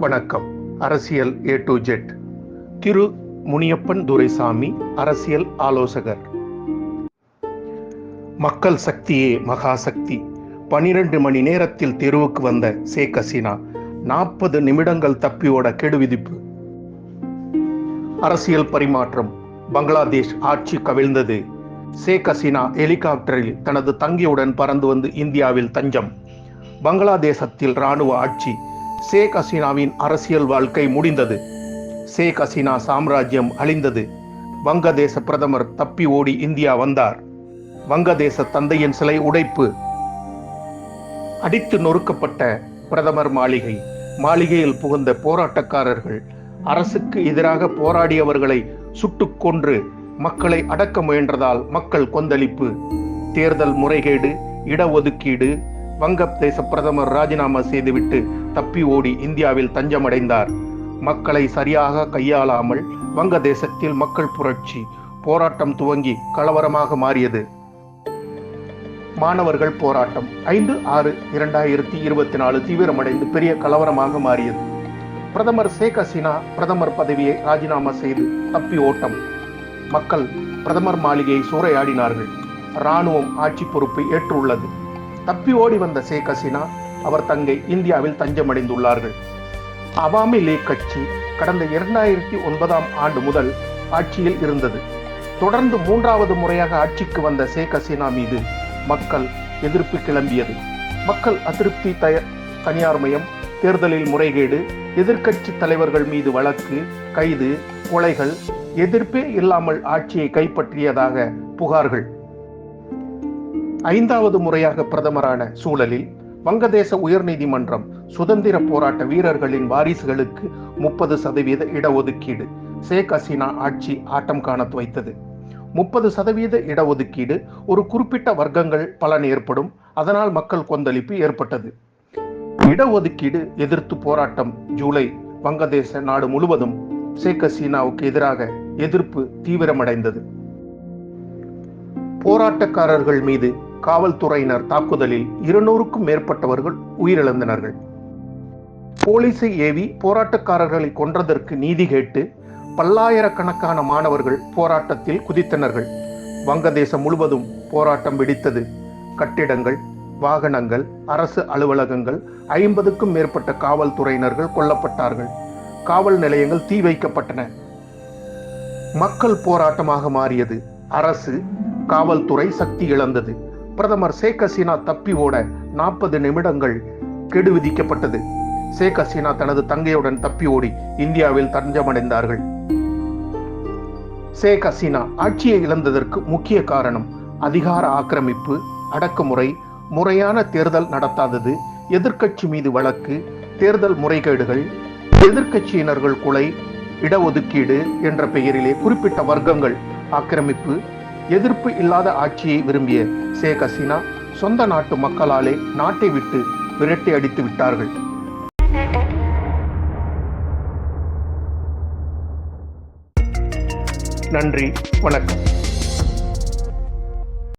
வணக்கம். அரசியல் A to Z Thiru. Muniyappan Duraisamy அரசியல் ஆலோசகர். மக்கள் சக்தியே மகாசக்தி. பனிரெண்டு மணி நேரத்தில் தெருவுக்கு வந்த ஷேக் ஹசீனா நாற்பது நிமிடங்கள் தப்பியோட கெடு விதிப்பு அரசியல் பரிமாற்றம். பங்களாதேஷ் ஆட்சி கவிழ்ந்தது. ஷேக் ஹசீனா ஹெலிகாப்டரில் தனது தங்கியுடன் பறந்து வந்து இந்தியாவில் தஞ்சம். பங்களாதேசத்தில் இராணுவ ஆட்சி. ஷேக் ஹசீனாவின் அரசியல் வாழ்க்கை முடிந்தது. ஷேக் ஹசீனா சாம்ராஜ்யம் அழிந்தது. வங்கதேச பிரதமர் தப்பி ஓடி இந்தியா வந்தார். வங்கதேச தந்தையின் சிலை உடைப்பு. அடித்து நொறுக்கப்பட்ட பிரதமர் மாளிகை. மாளிகையில் புகுந்த போராட்டக்காரர்கள் அரசுக்கு எதிராக போராடியவர்களை சுட்டுக் கொன்று மக்களை அடக்க முயன்றதால் மக்கள் கொந்தளிப்பு. தேர்தல் முறைகேடு இடஒதுக்கீடு வங்கதேச பிரதமர் ராஜினாமா செய்துவிட்டு தப்பி ஓடி இந்தியாவில் தஞ்சமடைந்தார். மக்களை சரியாக கையாளாமல் வங்கதேசத்தில் மக்கள் புரட்சி போராட்டம் துவங்கி கலவரமாக மாறியது. மாணவர்கள் போராட்டம் ஐந்து ஆறு இரண்டாயிரத்தி இருபத்தி நாலு தீவிரமடைந்து பெரிய கலவரமாக மாறியது. பிரதமர் ஷேக் ஹசீனா பிரதமர் பதவியை ராஜினாமா செய்து தப்பி ஓட்டம். மக்கள் பிரதமர் மாளிகையை சூறையாடினார்கள். இராணுவம் ஆட்சி பொறுப்பை ஏற்றுள்ளது. தப்பி ஓடி வந்த ஷேக் ஹசீனா அவர் தங்கை இந்தியாவில் தஞ்சமடைந்துள்ளார்கள். அவாமி லீக் கட்சி கடந்த இரண்டாயிரத்தி ஒன்பதாம் ஆண்டு முதல் ஆட்சியில் இருந்தது. தொடர்ந்து மூன்றாவது முறையாக ஆட்சிக்கு வந்த ஷேக் ஹசீனா மீது மக்கள் எதிர்ப்பு கிளம்பியது. மக்கள் அதிருப்தி தய தனியார் மயம் தேர்தலில் முறைகேடு எதிர்க்கட்சி தலைவர்கள் மீது வழக்கு கைது கொலைகள் எதிர்ப்பே இல்லாமல் ஆட்சியை கைப்பற்றியதாக புகார்கள். ஐந்தாவது முறையாக பிரதமரான சூழலில் வங்கதேச உயர்நீதிமன்றம் சுதந்திர போராட்ட வீரர்களின் வாரிசுகளுக்கு முப்பது சதவீத இடஒதுக்கீடு ஷேக் ஹசீனா ஆட்சி ஆட்டம் காண வைத்தது. முப்பது சதவீத இடஒதுக்கீடு ஒரு குறிப்பிட்ட வர்க்கங்கள் பலன் ஏற்படும் அதனால் மக்கள் கொந்தளிப்பு ஏற்பட்டது. இடஒதுக்கீடு எதிர்த்து போராட்டம் ஜூலை வங்கதேச நாடு முழுவதும் ஷேக் ஹசீனாவுக்கு எதிராக எதிர்ப்பு தீவிரமடைந்தது. போராட்டக்காரர்கள் மீது காவல்துறையினர் தாக்குதலில் இருநூறுக்கும் மேற்பட்டவர்கள் உயிரிழந்தனர்கள். போலீஸை ஏவி போராட்டக்காரர்களை கொன்றதற்கு நீதி கேட்டு பல்லாயிரக்கணக்கான மாணவர்கள் போராட்டத்தில் குதித்தனர்கள். வங்கதேசம் முழுவதும் போராட்டம் வெடித்தது. கட்டிடங்கள் வாகனங்கள் அரசு அலுவலகங்கள் ஐம்பதுக்கும் மேற்பட்ட காவல்துறையினர்கள் கொல்லப்பட்டார்கள். காவல் நிலையங்கள் தீ வைக்கப்பட்டன. மக்கள் போராட்டமாக மாறியது. அரசு காவல்துறை சக்தி இழந்தது. பிரதமர் ஷேக் ஹசீனா தப்பி ஓட நாற்பது நிமிடங்கள் கெடு விதிக்கப்பட்டது. ஷேக் ஹசீனா தனது தங்கையுடன் தப்பி ஓடி இந்தியாவில் தஞ்சமடைந்தார்கள். ஷேக் ஹசீனா ஆட்சியை இழந்ததற்கு முக்கிய காரணம் அதிகார ஆக்கிரமிப்பு அடக்குமுறை முறையான தேர்தல் நடத்தாதது எதிர்க்கட்சி மீது வழக்கு தேர்தல் முறைகேடுகள் எதிர்க்கட்சியினர்கள் கொலை இடஒதுக்கீடு என்ற பெயரிலே குறிப்பிட்ட வர்க்கங்கள் ஆக்கிரமிப்பு எதிர்ப்பு இல்லாத ஆட்சியை விரும்பிய ஷேக் ஹசீனா சொந்த நாட்டு மக்களாலே நாட்டை விட்டு விரட்டி அடித்து விட்டார்கள். நன்றி வணக்கம்.